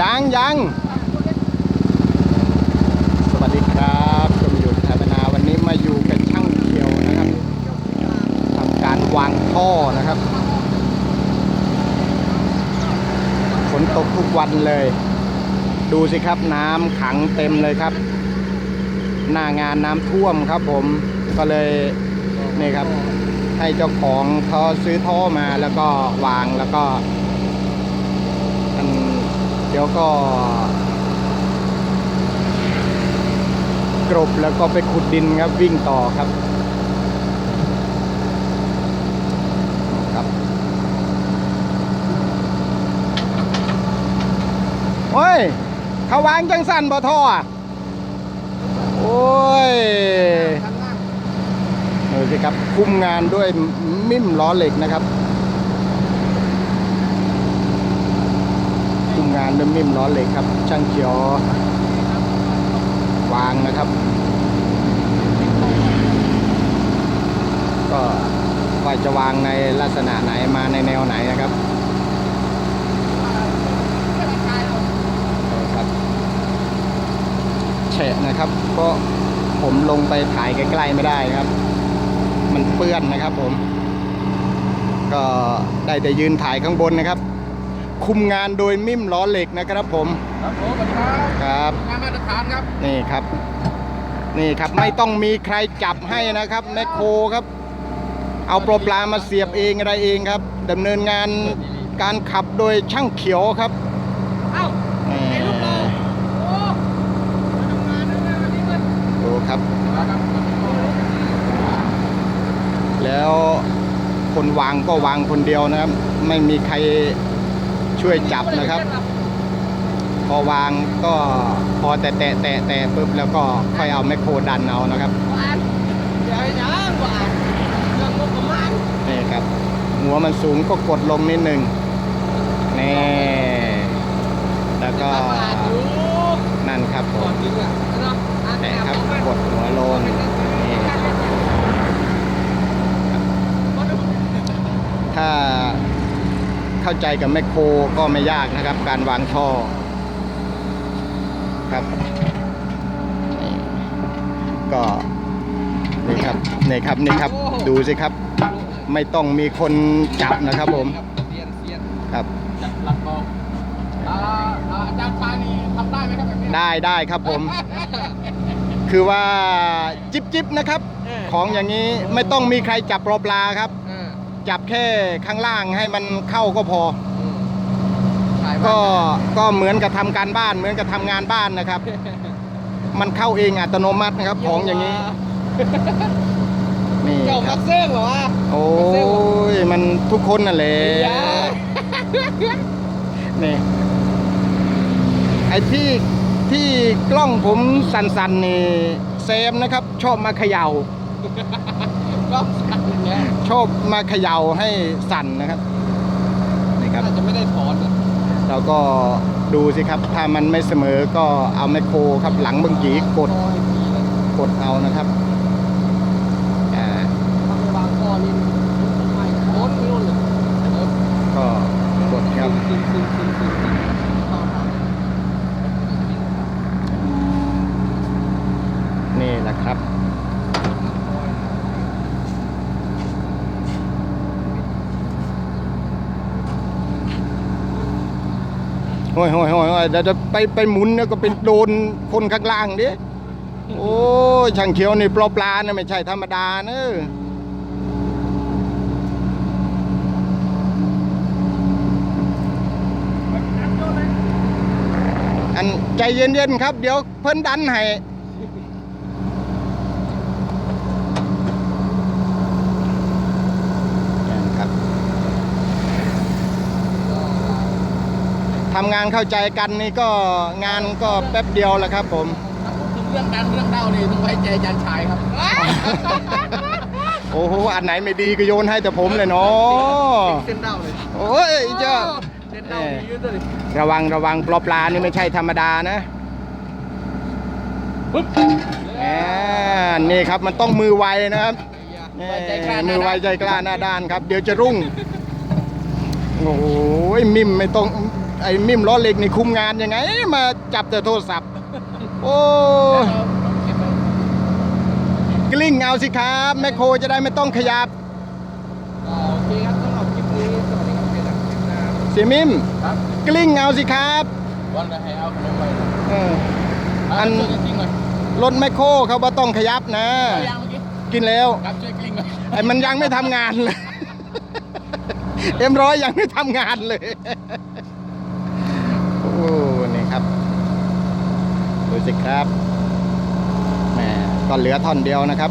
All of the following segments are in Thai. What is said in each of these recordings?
ยังยังสวัสดีครับชมอยู่ไทยบรรณาวันนี้มาอยู่กับช่างเขียวนะครับทำการวางท่อนะครับฝนตกทุกวันเลย ดูสิครับน้ำขังเต็มเลยครับ หน้างานน้ำท่วมครับผมก็เลยนี่ครับ ให้เจ้าของเขาซื้อท่อมาแล้วก็วางแล้วก็ เดี๋ยวก็ กรบแล้วก็ไปขุดดินครับวิ่งต่อครับครับโอ้ยเขาวางจังสั้นบ่ท่ออะโอ้ยดูสิครับคุมงานด้วยมิ่มล้อเหล็กนะครับ คุมงานด้วยมิ่มล้อนเล็กครับ ช่างเขียววางนะครับ ก็ว่าจะวางในลักษณะไหนมาในแนวไหนนะครับแฉะนะครับก็ผมลงไปถ่ายใกล้ๆไม่ได้ครับ มันเปื้อนนะครับผม ก็ได้แต่ยืนถ่ายข้างบนนะครับ คุมงานโดยมิ่มล้อเหล็กนะครับผม ครับผมสวัสดีครับครับงานมาตรฐานครับ นี่ครับ นี่ครับไม่ต้องมีใครจับให้นะครับแมคโครครับ เอาโปรปลามาเสียบเองอะไรเองครับดำเนินงานการขับโดยช่างเขียวครับเอ้าแหมไอ้ลูกโลโอ้มาทำงานด้วยนะวันนี้มันดูครับครับแล้วคนวางก็วางคนเดียวนะครับ ไม่มีใคร ช่วยจับนะครับ พอวางก็พอแต่แตะแตะแตะปุ๊บแล้วก็ค่อยเอาแมคโครดันเอานะครับนี่ครับ หัวมันสูงก็กดลงนิดหนึ่งนี่แล้วก็นั่นครับผมแตะครับกดหัวลงนี่ถ้า เข้าใจกับแมคโครก็ไม่ยากนะครับ การวางท่อครับนี่ก็นี่ครับนี่ครับนี่ครับดูสิครับ ไม่ต้องมีคนจับนะครับผมเซียนเซียนครับจับหลักบอกอ่าอ่าอาจารย์ปานี่ทำได้ไหมครับแบบนี้ได้ได้ครับผม คือว่าจิบจิบนะครับเออของอย่างนี้ไม่ต้องมีใครจับปลาปลาครับเออ จับแค่ข้างล่างให้มันเข้าก็พออืมถ่ายก็บ้านก็เหมือนกับทำการบ้านเหมือนกับทำงานบ้านนะครับ มันเข้าเองอัตโนมัตินะครับของอย่างนี้นี่เจ้าคมัรับกเซ้งเหรอวะ โอ้ยมันทุกคนน่ะแหละยานี่ไอ้ที่ที่กล้องผมสั่นๆนี่เซมนะครับ ชอบมาเขย่า ก็ ชอบมาเขย่าให้สั่นนะครับนี่ครับน่าจะไม่ได้ถอนอะเราก็ดูสิครับ ถ้ามันไม่เสมอก็เอาแมคโครครับ หลังบางกีกดโอ้ยดีเลยกดเอานะครับอ่าถ้าไม่วางข้อนี่ไม่โอนไม่โอนเลยโอนก็กดครับซึมซึมซึมซึมซึมเข้าทางนี่แหละครับ โอ้ยโอ้ยโอ้ยโอ้ยเดี๋ยวจะไปไปหมุนเนี่ยก็เป็นโดนคนข้างล่างดิโอ้ยช่างเขียวนี่ปลาปลาเนี่ยไม่ใช่ธรรมดาเนอะอันใจเย็นๆครับ เดี๋ยวเพิ่นดันให้ ทำงานเข้าใจกันนี่ก็งานก็แป๊บเดียวแหละครับ ผมถ้าพูดถึงเรื่องดันเรื่องเด้านี่ต้องไว้ใจอาจารย์ชายครับ โอ้โหอันไหนไม่ดีก็โยนให้แต่ผมเลยเนาะเส้นเด้าเลยโอ้ยเจ้า เส้นเด้าดีเยอะเลยระวังระวังปลาปลานี่ไม่ใช่ธรรมดานะปึ๊บแหมนี่ครับมันต้องมือไวนะครับไว้ใจกล้ามือไวใจกล้าหน้าด้านครับ เดี๋ยวจะรุ่ง โอ้ยมิมไม่ต้อง ไอ้มิมล้อเหล็กนี่คุมงานยังไง มาจับแต่โทรศัพท์ โอ้ยกลิ้งเอาสิครับแมคโครจะได้ไม่ต้องขยับโอเคครับสำหรับคลิปนี้สวัสดีครับเจอกันคลิปหน้าเสียมิมครับกลิ้งเอาสิครับวันละให้เอาขนมไปเอออัอันนช่วยกันกลิ้งหน่อยรถแมคโครเขาบ่ต้องขยับนะเอายางเมื่อกี้กินแล้วครับช่วยกลิ้งหน่อยไอ้มันยังไม่ทำงานเลยเอ็มร้อยยังไม่ทำงานเลย โอ้นี่ครับ ดูสิครับแหมก็เหลือท่อนเดียวนะครับ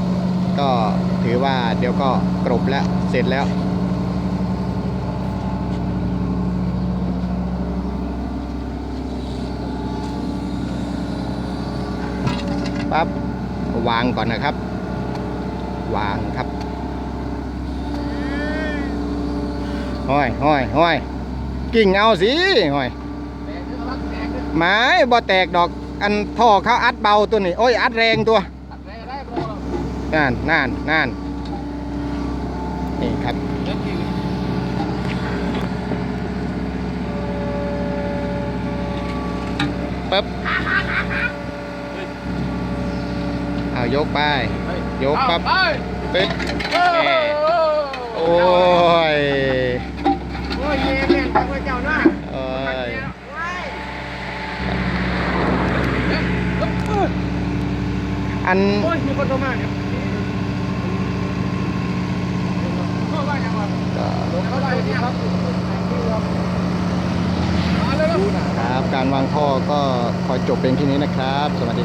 ก็ถือว่าเดี๋ยวก็กรบแล้วเสร็จแล้วปั๊บวางก่อนนะครับ วางครับห้อยห้อยห้อยกิ่งเอาสิห้อยแดงด้วยครับแดงด้วยไม้บ่แตกดอก อันท่อเขาอัดเบาตัวนี้โอ้ยอัดแรงตัวอัดแรงได้โปรเรานั่นนั่นนั่นนี่ครับเล่นจริงปึ๊บเอายกไปเฮ้ยกปั๊บเอาไปปึ๊บเออโอ้ยโอ้ยเย่แม่นจังเลยเจ้าหน้า โอ้ย อันโอ้ยมีคนโทรมาเนี่ยโทรมาอย่างวะเขาได้เนี่ยครับมาเลยครับครับ การวางท่อก็ขอจบเป็นที่นี้นะครับ สวัสดี